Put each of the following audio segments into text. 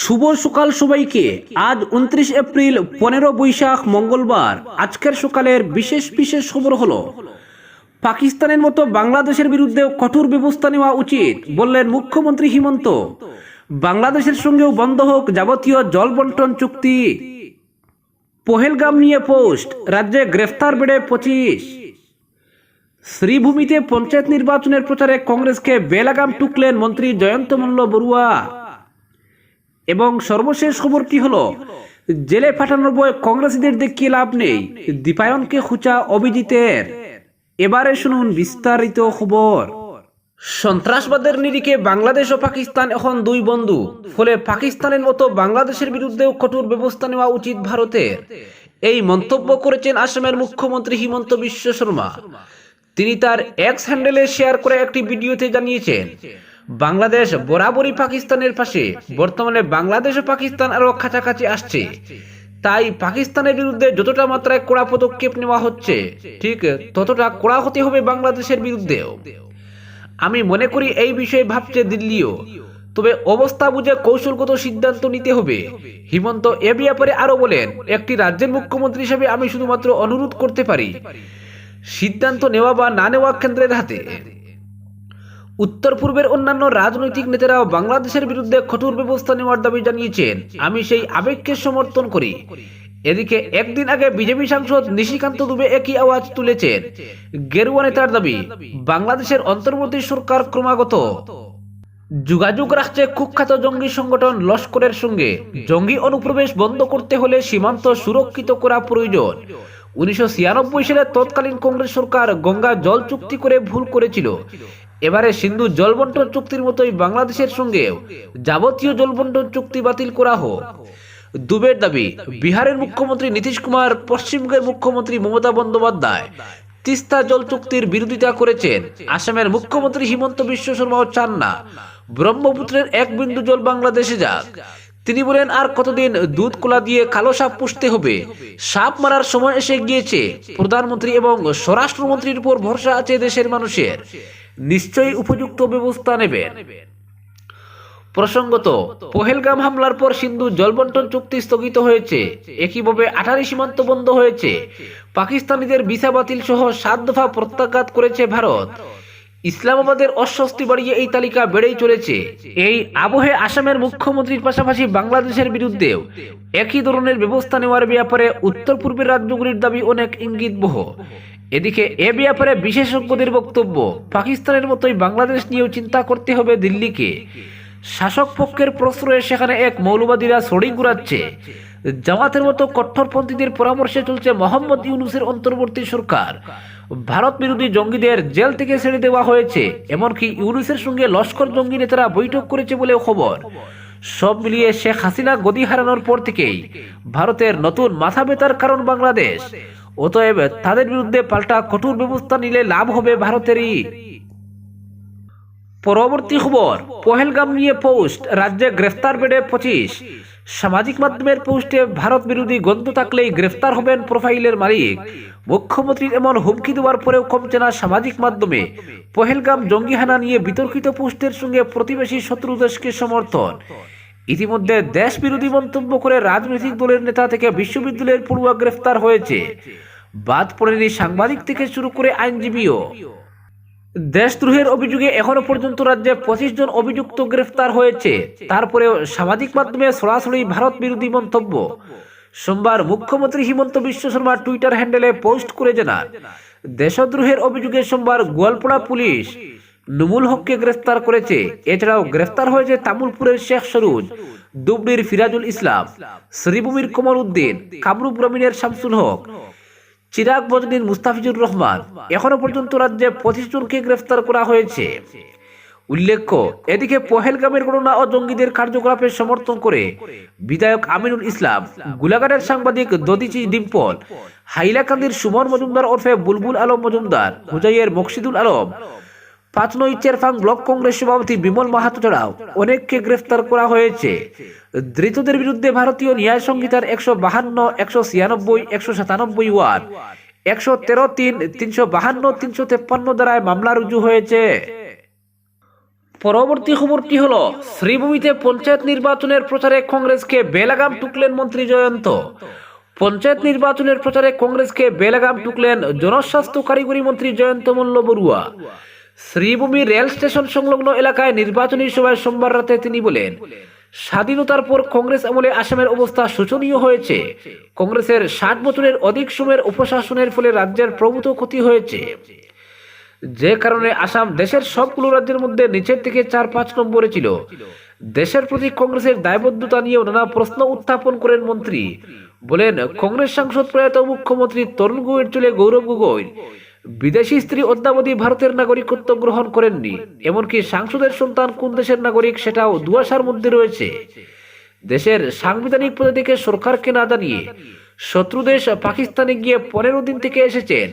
শুভ সকাল সবাইকে। আজ উনত্রিশ এপ্রিল, পনেরো বৈশাখ, মঙ্গলবার। আজকের সকালের বিশেষ বিশেষ খবর হলো, পাকিস্তানের মতো বাংলাদেশের বিরুদ্ধেও কঠোর ব্যবস্থা নেওয়া উচিত বললেন মুখ্যমন্ত্রী হিমন্ত। বাংলাদেশের সঙ্গেও বন্ধ হোক যাবতীয় জল বন্টন চুক্তি। পহেলগাম নিয়ে পোস্ট, রাজ্যে গ্রেফতার বেড়ে পঁচিশ। শ্রীভূমিতে পঞ্চায়েত নির্বাচনের প্রচারে কংগ্রেসকে বেলাগাম টুকলেন মন্ত্রী জয়ন্ত মল্ল বড়ুয়া। এবং সর্বশেষ খবর কি হলো? জেলে পাঠানোর বয় কংগ্রেসীদের দেখিয়ে লাভ নেই? দীপায়নকে খুচা অভিজিতের। এবারে শুনুন বিস্তারিত খবর। সন্ত্রাসবাদের নিরিখে বাংলাদেশ ও পাকিস্তান এখন দুই বন্ধু। ফলে পাকিস্তানের মতো বাংলাদেশের বিরুদ্ধেও কঠোর ব্যবস্থা নেওয়া উচিত ভারতের। এই মন্তব্য করেছেন আসামের মুখ্যমন্ত্রী হিমন্ত বিশ্ব শর্মা। তিনি তার এক্স হ্যান্ডেলে শেয়ার করে একটি ভিডিওতে জানিয়েছেন বাংলাদেশ বরাবরই পাকিস্তানের পাশে। বর্তমানে বাংলাদেশ ও পাকিস্তান আরও কাছাকাছি আসছে। তাই পাকিস্তানের বিরুদ্ধে যতটা মাত্রায় কড়া পদক্ষেপ নেওয়া হচ্ছে, ঠিক ততটা কড়া হতে হবে বাংলাদেশের বিরুদ্ধেও। আমি মনে করি এই বিষয়ে ভাবছে দিল্লিও। তবে অবস্থা বুঝে কৌশলগত সিদ্ধান্ত নিতে হবে। হিমন্ত এ ব্যাপারে আরও বলেন, একটি রাজ্যের মুখ্যমন্ত্রী হিসেবে আমি শুধুমাত্র অনুরোধ করতে পারি। সিদ্ধান্ত নেওয়া বা না নেওয়া কেন্দ্রের হাতে। উত্তর পূর্বের অন্যান্য রাজনৈতিক নেতারাও বাংলাদেশের বিরুদ্ধে কঠোর ব্যবস্থা নেওয়ার দাবি জানিয়েছেন। আমি সেই আবেগকে সমর্থন করি। এদিকে একদিন আগে বিজেপি সাংসদ নিশিকান্ত দুবে একই আওয়াজ তুলেছেন। গেরুয়া নেতার দাবি, বাংলাদেশের অন্তর্বর্তী সরকার ক্রমাগত যোগাযোগ রাখছে কুখ্যাত জঙ্গি সংগঠন লস্করের সঙ্গে। জঙ্গি অনুপ্রবেশ বন্ধ করতে হলে সীমান্ত সুরক্ষিত করা প্রয়োজন। উনিশশো ছিয়ানব্বই সালে তৎকালীন কংগ্রেস সরকার গঙ্গা জল চুক্তি করে ভুল করেছিল। এবারে সিন্ধু জলবন্টন চুক্তির মতোই বাংলাদেশের সঙ্গেও যাবতীয় জলবন্টন চুক্তি বাতিল করা হোক। দুবের দাবি, বিহারের মুখ্যমন্ত্রী নীতিশ কুমার, পশ্চিমবঙ্গের মুখ্যমন্ত্রী মমতা বন্দ্যোপাধ্যায় তিস্তা জল চুক্তির বিরোধিতা করেছেন। আসামের মুখ্যমন্ত্রী হিমন্ত বিশ্ব শর্মাও চান না ব্রহ্মপুত্রের এক বিন্দু জল বাংলাদেশে যাক। তিনি বলেন, আর কতদিন দুধ কোলা দিয়ে কালো সাপ পুষতে হবে? সাপ মারার সময় এসে গিয়েছে। প্রধানমন্ত্রী এবং স্বরাষ্ট্রমন্ত্রীর উপর ভরসা আছে দেশের মানুষের। নিশ্চয়ই উপযুক্ত ব্যবস্থা নেবেন। প্রসঙ্গত, পহেলগাম হামলার পর সিন্ধু জলবন্টন চুক্তি স্থগিত হয়েছে। একইভাবে আঠারি সীমান্ত বন্ধ হয়েছে। পাকিস্তানিদের ভিসা বাতিল সহ সাত দফা প্রত্যাঘাত করেছে ভারত। ইসলামাবাদের অস্বস্তি বাড়িয়ে এই তালিকা বেড়েই চলেছে। এই আবহে আসামের মুখ্যমন্ত্রীর পাশাপাশি বাংলাদেশের বিরুদ্ধেও একই ধরনের ব্যবস্থা নেওয়ার ব্যাপারে উত্তর পূর্বের রাজ্যগুলির দাবি অনেক ইঙ্গিতবহ। এদিকে এ ব্যাপারে বিশেষজ্ঞদের বক্তব্য, পাকিস্তানের মতোই বাংলাদেশ নিয়েও চিন্তা করতে হবে দিল্লিকে। শাসক পক্ষের প্রশ্রয়ে সেখানে এক মৌলবাদীরা ছড়ি ঘুরাচ্ছে জামাতের মতো কট্টরপন্থীদের পরামর্শে চলছে মোহাম্মদ ইউনুসের অন্তর্বর্তী সরকার। ভারত বিরোধী জঙ্গিদের জেল থেকে ছেড়ে দেওয়া হয়েছে, এমনকি ইউনুসের সঙ্গে লস্কর জঙ্গি নেতারা বৈঠক করেছে বলেও খবর। সব মিলিয়ে শেখ হাসিনা গদি হারানোর পর থেকেই ভারতের নতুন মাথা ব্যথার কারণ বাংলাদেশ। অতএব তাদের বিরুদ্ধে পাল্টা কঠোর ব্যবস্থা নিলে লাভ হবে ভারতেরই। পরবর্তী খবর, পহেলগাম নিয়ে পোস্ট, রাজ্যে গ্রেফতার বেড়ে পঁচিশ। সামাজিক মাধ্যমের পোস্টে ভারত বিরোধী গন্ধ থাকলেই গ্রেফতার হবেন প্রোফাইলের মালিক। মুখ্যমন্ত্রীর এমন হুমকি দেওয়ার পরেও কমছে না সামাজিক মাধ্যমে। পহেলগাম জঙ্গিহানা নিয়ে বিতর্কিত পোস্টের সঙ্গে প্রতিবেশী শত্রু দেশকে সমর্থন। ইতিমধ্যে দেশ বিরোধী মন্তব্য করে রাজনৈতিক দলের নেতা থেকে বিশ্ববিদ্যালয়ের পড়ুয়া গ্রেফতার হয়েছে। বাদ পড়েনি সাংবাদিক থেকে শুরু করে আইনজীবীও। দেশদ্রোহের অভিযোগে এখনও পর্যন্ত রাজ্যে পঁচিশ জন অভিযুক্ত গ্রেফতার হয়েছে। তারপরেও সামাজিক মাধ্যমে সরাসরি ভারত বিরোধী মন্তব্য। সোমবার মুখ্যমন্ত্রী হিমন্ত বিশ্ব শর্মা টুইটার হ্যান্ডেলে পোস্ট করে জানান, দেশদ্রোহের অভিযোগে সোমবার গোয়ালপাড়া পুলিশ নুমুল হককে গ্রেফতার করেছে। এছাড়াও গ্রেফতার হয়েছে তামুলপুরের শেখ সরুজ দুবড়ির ফিরাজুল ইসলাম, শ্রীভূমির কমর উদ্দিন, কামরূপ গ্রামীণের শামসুল হক, চিরাগ বজনীর মুস্তাফিজুর রহমান। এখনও পর্যন্ত রাজ্যে পঁচিশ জনকে গ্রেফতার করা হয়েছে। উল্লেখ্য, এদিকে পহেলগামের ঘটনা ও জঙ্গিদের কার্যকলাপের সমর্থন করে বিধায়ক আমিনুল ইসলাম, গোলাঘাটের সাংবাদিক দদিচি ডিম্পল, হাইলাকান্দির সুমন মজুমদার ওরফে বুলবুল আলম মজুমদার, হুজাইয়ের মকসিদুল আলম পাঁচনই চেরফাং ব্লক কংগ্রেস সভাপতি বিমল মাহাতো ছাড়াও অনেককে গ্রেফতার করা হয়েছে। ধৃতদের বিরুদ্ধে ভারতীয় ন্যায় সংহিতার একশো বাহান্ন, একশো ছিয়ানব্বই, একশো সাতানব্বই ওয়ান একশো তেরো তিন, তিনশো বাহান্ন, তিনশো তেপ্পান্ন দ্বারায় মামলা রুজু হয়েছে। পরবর্তী খবরটি হলো, শ্রীভূমিতে পঞ্চায়েত নির্বাচনের প্রচারে কংগ্রেসকে বেলাগাম টুকলেন মন্ত্রী জয়ন্ত। পঞ্চায়েত নির্বাচনের প্রচারে কংগ্রেসকে বেলাগাম টুকলেন জনস্বাস্থ্য কারিগরি মন্ত্রী জয়ন্ত মল্ল বড়ুয়া। শ্রীভূমি রেল স্টেশন সংলগ্ন এলাকায় নির্বাচনী সভায় সোমবার রাতে তিনি বলেন, স্বাধীনতার পর কংগ্রেস আমলে আসামের অবস্থা শোচনীয় হয়েছে। কংগ্রেসের ষাট বছরের অধিক সময়ের উপশাসনের ফলে রাজ্যের প্রভূত ক্ষতি হয়েছে। যে কারণে আসাম দেশের সবগুলো রাজ্যের মধ্যে নিচের থেকে চার পাঁচ নম্বরে ছিল। দেশের প্রতি কংগ্রেসের দায়বদ্ধতা নিয়েও নানা প্রশ্ন উত্থাপন করেন মন্ত্রী। বলেন, কংগ্রেস সাংসদ প্রয়াত মুখ্যমন্ত্রী তরুণ গগৈর চলে গৌরব গগৈ বিদেশি স্ত্রী অদ্যাবধি ভারতের নাগরিকত্ব গ্রহণ করেননি, এমনকি সাংসদের সন্তান কোন দেশের নাগরিক সেটাও দুয়াশার মধ্যে রয়েছে। দেশের সাংবিধানিক পদে থেকে সরকারকে না জানিয়ে শত্রু দেশ পাকিস্তানে গিয়ে পনেরো দিন থেকে এসেছেন,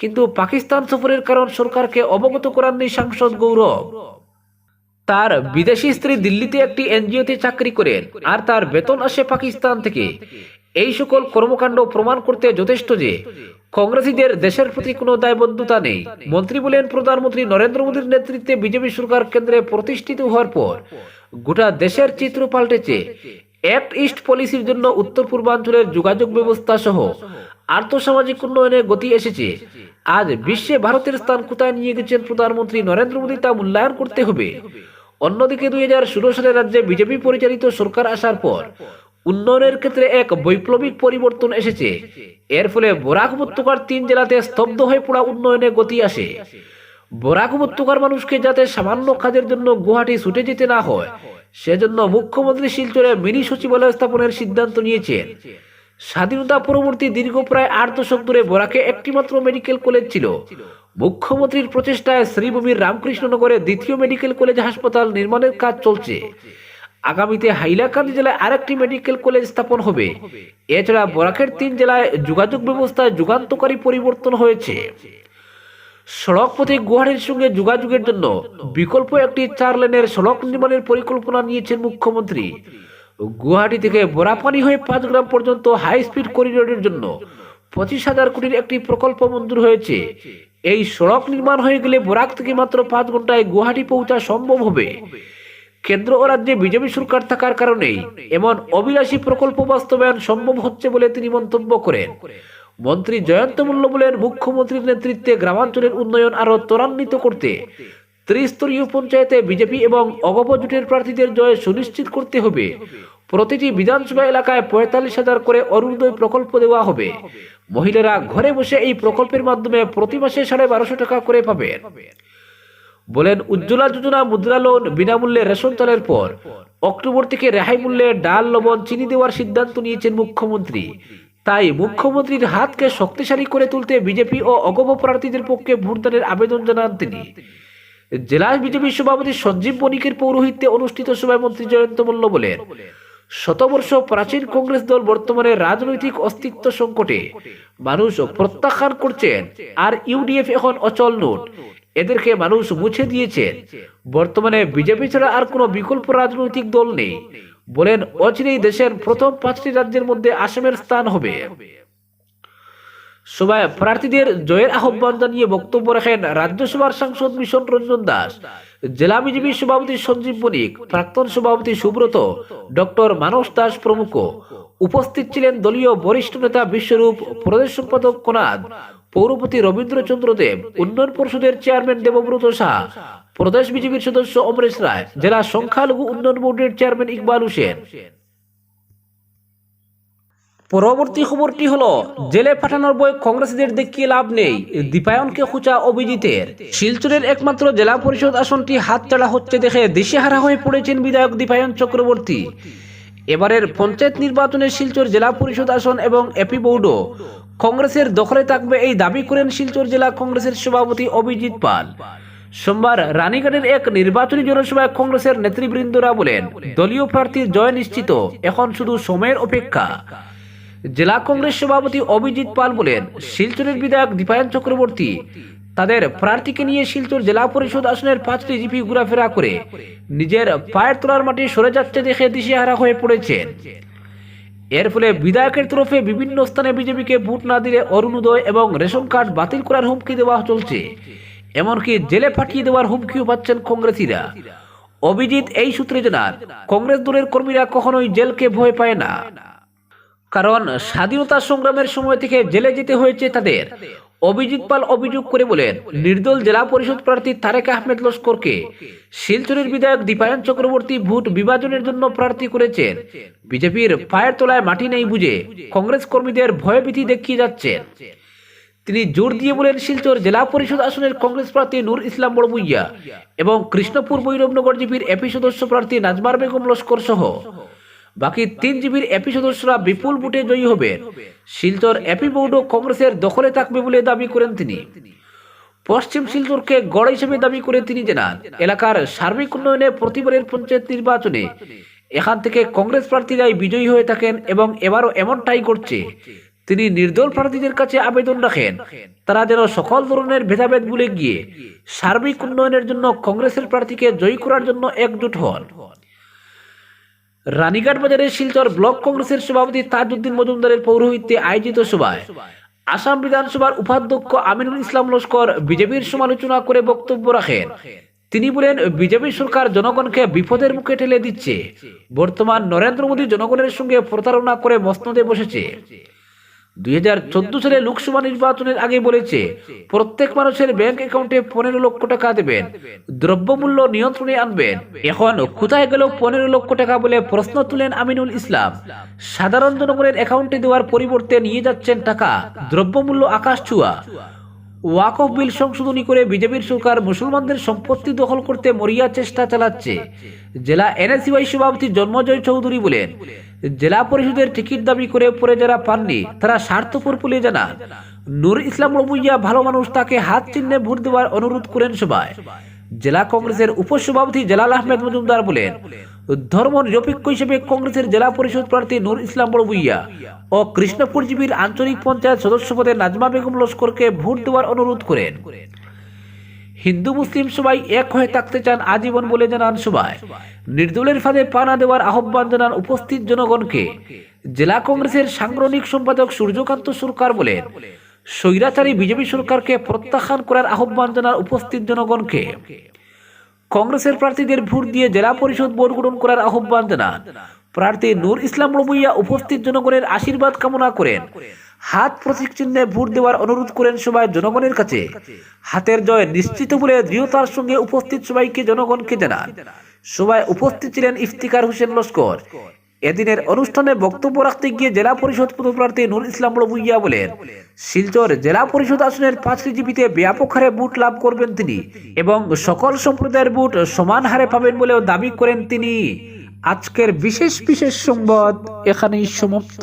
কিন্তু পাকিস্তান সফরের কারণ সরকারকে অবগত করাননি সাংসদ গৌরব। তার বিদেশি স্ত্রী দিল্লিতে একটি এনজিওতে চাকরি করেন, আর তার বেতন আসে পাকিস্তান থেকে। এই সকল কর্মকাণ্ড প্রমাণ করতে যথেষ্ট যে কংগ্রেসীদের দেশের প্রতি কোনো দায়বদ্ধতা নেই। মন্ত্রী বলেন, প্রধানমন্ত্রী নরেন্দ্র মোদীর নেতৃত্বে বিজেপি সরকার কেন্দ্রে প্রতিষ্ঠিত হওয়ার পর গোটা দেশের চিত্র পাল্টেছে। অ্যাক্ট ইস্ট পলিসির জন্য উত্তর পূর্বাঞ্চলের যোগাযোগ ব্যবস্থা সহ আর্থসামাজিক উন্নয়নে গতি এসেছে। আজ বিশ্বে ভারতের স্থান কোথায় নিয়ে গেছেন প্রধানমন্ত্রী নরেন্দ্র মোদী তা মূল্যায়ন করতে হবে। অন্যদিকে দুই হাজার ষোলো সালে রাজ্যে বিজেপি পরিচালিত সরকার আসার পর উন্নয়নের ক্ষেত্রে এক বৈপ্লবিক পরিবর্তন এসেছে। এর ফলে বরাক উপত্যকার তিন জেলাতে স্তব্ধ হয়ে পড়া উন্নয়নে গতি আসে। বরাক উপত্যকার মানুষকে যাতে সামান্য কাজের জন্য গুয়াহাটি ছুটে যেতে না হয়, সেজন্য মুখ্যমন্ত্রী শিলচরে মিনি সচিবালয় স্থাপনের সিদ্ধান্ত নিয়েছেন। স্বাধীনতা পরবর্তী দীর্ঘ প্রায় আট দশক ধরে বরাকে একটিমাত্র মেডিকেল কলেজ ছিল। মুখ্যমন্ত্রীর প্রচেষ্টায় শ্রীভূমির রামকৃষ্ণনগরে দ্বিতীয় মেডিকেল কলেজ হাসপাতাল নির্মাণের কাজ চলছে। আগামীতে হাইলাকান্দি জেলায় আরেকটি মেডিকেল কলেজ স্থাপন হবে। এছাড়া বরাকের তিন জেলায় যোগাযোগ ব্যবস্থায় যুগান্তকারী পরিবর্তন হয়েছে। সড়ক পথে গুয়াহাটির সঙ্গে যোগাযোগের জন্য বিকল্প একটি চার লেনের সড়ক নির্মাণের পরিকল্পনা নিয়েছেন মুখ্যমন্ত্রী। গুয়াহাটি থেকে বোরাপানি হয়ে পাঁচগ্রাম পর্যন্ত হাই স্পিড করিডোরের জন্য পঁচিশ হাজার কোটির একটি প্রকল্প মঞ্জুর হয়েছে। এই সড়ক নির্মাণ হয়ে গেলে বোরাক থেকে মাত্র পাঁচ ঘন্টায় গুয়াহাটি পৌঁছা সম্ভব হবে। কেন্দ্র ও রাজ্যে বিজেপি সরকার থাকার কারণেই এমন অবিলাসী প্রকল্প বাস্তবায়ন সম্ভব হচ্ছে বলে তিনি মন্তব্য করেন। মন্ত্রী জয়ন্ত মূল্য বলেন, মুখ্যমন্ত্রীর নেতৃত্বে গ্রামাঞ্চলের উন্নয়ন আরও ত্বরান্বিত করতে ত্রিস্তরীয় পঞ্চায়েতে বিজেপি এবং অগপ জোটের প্রার্থীদের জয় সুনিশ্চিত করতে হবে। প্রতিটি বিধানসভা এলাকায় পঁয়তাল্লিশ হাজার করে অরুণোদয় প্রকল্প দেওয়া হবে। মহিলারা ঘরে বসে এই প্রকল্পের মাধ্যমে প্রতি মাসে সাড়ে বারোশো টাকা করে পাবেন। বলেন, উজ্জ্বলা যোজনা মুদ্রা লোন বিনামূল্যে রেশন চালের পর অক্টোবর থেকে রেহাই মূল্যে ডাল, লবণ, চিনি দেওয়ার সিদ্ধান্ত নিয়েছেন মুখ্যমন্ত্রী। তাই মুখ্যমন্ত্রীর হাতকে শক্তিশালী করে তুলতে বিজেপি ও অগপ প্রার্থীদের পক্ষে ভোটদানের আবেদন জানান তিনি। জেলা বিজেপি সভাপতি সঞ্জীব বণিকের পৌরোহিত্যে অনুষ্ঠিত সভায় মন্ত্রী জয়ন্ত মল্ল বলেন, শতবর্ষ প্রাচীন কংগ্রেস দল বর্তমানে রাজনৈতিক অস্তিত্ব সংকটে। মানুষ প্রত্যাখ্যান করছেন আর ইউডিএফ এখন অচল নোট। এদেরকে মানুষ মুছে দিয়েছেন বর্তমানে বিজেপি ছাড়া আর কোনো বিকল্প রাজনৈতিক দল নেই। বলেন, অচিরেই দেশের প্রথম পাঁচটি রাজ্যের মধ্যে আসামের স্থান হবে। সভায় প্রার্থীদের জয়ের আহ্বান জানিয়ে বক্তব্য রাখেন রাজ্যসভার সাংসদ মিশন রঞ্জন দাস। জেলা বিজেপি সভাপতি সঞ্জীব বণিক প্রাক্তন সভাপতি সুব্রত, ডক্টর মানস দাস প্রমুখ। উপস্থিত ছিলেন দলীয় বরিষ্ঠ নেতা বিশ্বরূপ, প্রদেশ সম্পাদক কোনাদ। পৌরপতি রবীন্দ্রচন্দ্র দেব, উন্নয়ন পরিষদের চেয়ারম্যান দেবব্রত শাহ প্রদেশ বিজেপির সদস্য অমরেশ রায়, জেলা সংখ্যালঘু উন্নয়ন বোর্ডের চেয়ারম্যান ইকবাল হোসেন। পরবর্তী খবরটি হলো, জেলে পাঠানোর বই কংগ্রেসীদের দেখিয়ে লাভ নেই দীপায়নকে খুঁচা অভিজিতের। শিলচরের একমাত্র জেলা পরিষদ আসনটি হাত হাতছাড়া হচ্ছে দেখে দিশেহারা হয়ে পড়েছেন বিধায়ক দীপায়ন চক্রবর্তী। এবারের পঞ্চায়েত নির্বাচনে শিলচর জেলা পরিষদ আসন এবং এপি বৌডো কংগ্রেসের দখলে থাকবে এই দাবি করেন শিলচর জেলা কংগ্রেসের সভাপতি অভিজিৎ পাল। সোমবার রানীগঞ্জের এক নির্বাচনী জনসভায় কংগ্রেসের নেতৃবৃন্দরা বলেন, দলীয় প্রার্থীর জয় নিশ্চিত, এখন শুধু সময়ের অপেক্ষা। জেলা কংগ্রেস সভাপতি অভিজিৎ পাল বলেন, শিলচরের বিধায়ক দীপায়ন চক্রবর্তী তাদের প্রার্থীকে নিয়ে শিলচর জেলা পরিষদ আসনের পাঁচটি জিপি ঘোরাফেরা করে নিজের পায়ের তোলার মাটি সরে যাচ্ছে দেখে দিশেহারা হয়ে পড়েছেন। এর ফলে বিধায়কের তরফে বিভিন্ন স্থানে বিজেপিকে ভোট না দিলে অরুণোদয় এবং রেশন কার্ড বাতিল করার হুমকি দেওয়া চলছে। এমনকি জেলে পাঠিয়ে দেওয়ার হুমকিও পাচ্ছেন কংগ্রেসীরা। অভিজিৎ এই সূত্রে জানান, কংগ্রেস দলের কর্মীরা কখনোই জেলকে ভয় পায় না। কারণ স্বাধীনতা সংগ্রামের সময় থেকে জেলে যেতে হয়েছে তাদের। অভিজিৎ পাল অভিযোগ করে বলেন, নির্দল জেলা পরিষদ প্রার্থী তারেক আহমেদ লস্করকে শিলচরের বিধায়ক দীপায়ন চক্রবর্তী ভোট বিভাজনের জন্য প্রার্থী করেছেন। বিজেপির পায়ের তলায় মাটি নেই বুঝে কংগ্রেস কর্মীদের ভয়ভীতি দেখিয়ে যাচ্ছেন। তিনি জোর দিয়ে বলেন, শিলচর জেলা পরিষদ আসনের কংগ্রেস প্রার্থী নূর ইসলাম বড়বুইয়া এবং কৃষ্ণপুর ভৈরবনগর জিপির এপি সদস্য প্রার্থী নাজমার বেগম লস্কর সহ বাকি তিন জিবির এপি সদস্যরা বিপুল ভোটে জয়ী হবেন। শিলচর এপি বোর্ড কংগ্রেসের দখলে থাকবে বলে দাবি করেন তিনি। পশ্চিম শিলচরকে গড় হিসেবে দাবি করে তিনি জানান, এলাকার সার্বিক উন্নয়নে প্রতিবারের পঞ্চায়েত নির্বাচনে এখান থেকে কংগ্রেস প্রার্থীরাই বিজয়ী হয়ে থাকেন এবং এবারও এমনটাই করছে। তিনি নির্দল প্রার্থীদের কাছে আবেদন রাখেন, তারা যেন সকল ধরনের ভেদাভেদ ভুলে গিয়ে সার্বিক উন্নয়নের জন্য কংগ্রেসের প্রার্থীকে জয়ী করার জন্য একজোট হন। রানীঘাট বাজারের শিলচর ব্লক কংগ্রেসের সভাপতি তাজউদ্দিন মজুমদারের পৌরোহিত্যে আয়োজিত সভায় আসাম বিধানসভার উপাধ্যক্ষ আমিনুল ইসলাম লস্কর বিজেপির সমালোচনা করে বক্তব্য রাখেন। তিনি বলেন, বিজেপি সরকার জনগণকে বিপদের মুখে ঠেলে দিচ্ছে। বর্তমান নরেন্দ্র মোদী জনগণের সঙ্গে প্রতারণা করে মসনদে বসেছে। দুই সালে লোকসভা নির্বাচনের আগে বলেছে, প্রত্যেক মানুষের ব্যাংক অ্যাকাউন্টে পনেরো লক্ষ টাকা দেবেন, দ্রব্যমূল্য নিয়ন্ত্রণে আনবেন। এখন কোথায় গেল পনেরো লক্ষ টাকা বলে প্রশ্ন তুলেন আমিনুল ইসলাম। সাধারণ জনগণের অ্যাকাউন্টে দেওয়ার পরিবর্তে নিয়ে যাচ্ছেন টাকা, দ্রব্যমূল্য আকাশ ছোঁয়া। ওয়াকফ বিল সংশোধনী করে বিজেপির সরকার মুসলমানদের সম্পত্তি দখল করতে মরিয়া চেষ্টা চালাচ্ছে। জেলা এনএসইউআই সভাপতি জন্মজয় চৌধুরী বলেন, জেলা পরিষদের টিকিট দাবি করে পরে যারা পাননি, তারা স্বার্থপর বলে জানান। নূর ইসলাম রবুইয়া ভালো মানুষ তাকে হাত চিহ্নে ভোট দেওয়ার অনুরোধ করেন সবাই জেলা কংগ্রেসের উপসভাপতি জালাল আহমেদ মজুমদার বলেন, ধর্ম নিরপেক্ষ হিসেবে কংগ্রেসের জেলা পরিষদ প্রার্থী নূর ইসলাম বড়বুইয়া ও কৃষ্ণপুর জিবির আঞ্চলিক পঞ্চায়েত সদস্য পদে নাজমা বেগম লস্করকে ভোট দেওয়ার অনুরোধ করেন। হিন্দু, মুসলিম সবাই এক হয়ে থাকতে চান আজীবন বলে জানান সবাই। নির্দলের ফাঁদে পানা দেওয়ার আহ্বান জানান উপস্থিত জনগণকে। জেলা কংগ্রেসের সাংগঠনিক সম্পাদক সূর্যকান্ত সরকার বলেন, স্বৈরাচারী বিজেপি সরকারকে প্রত্যাখ্যান করার আহ্বান জানান উপস্থিত জনগণকে। কংগ্রেসের প্রার্থীদের ভোট দিয়ে জেলা পরিষদ ভোট গ্রহণ করার আহ্বান জানান। প্রার্থী নূর ইসলাম রবুইয়া উপস্থিত জনগণের আশীর্বাদ কামনা করেন। হাত প্রতীক চিহ্নে ভোট দেওয়ার অনুরোধ করেন সবাই জনগণের কাছে। হাতের জয় নিশ্চিত বলে দৃঢ়তার সঙ্গে উপস্থিত সবাইকে জনগণকে জানান। সবাই উপস্থিত ছিলেন ইফতিকার হোসেন লস্কর। এদিনের অনুষ্ঠানে বক্তব্য রাখতে গিয়ে জেলা পরিষদ পদপ্রার্থী নুর ইসলাম রবুইয়া বলেন, শিলচর জেলা পরিষদ আসনের পাঁচটি জিপিতে ব্যাপক হারে বুট লাভ করবেন তিনি এবং সকল সম্প্রদায়ের বুট সমান হারে পাবেন বলেও দাবি করেন তিনি। আজকের বিশেষ বিশেষ সংবাদ এখানেই সমাপ্ত।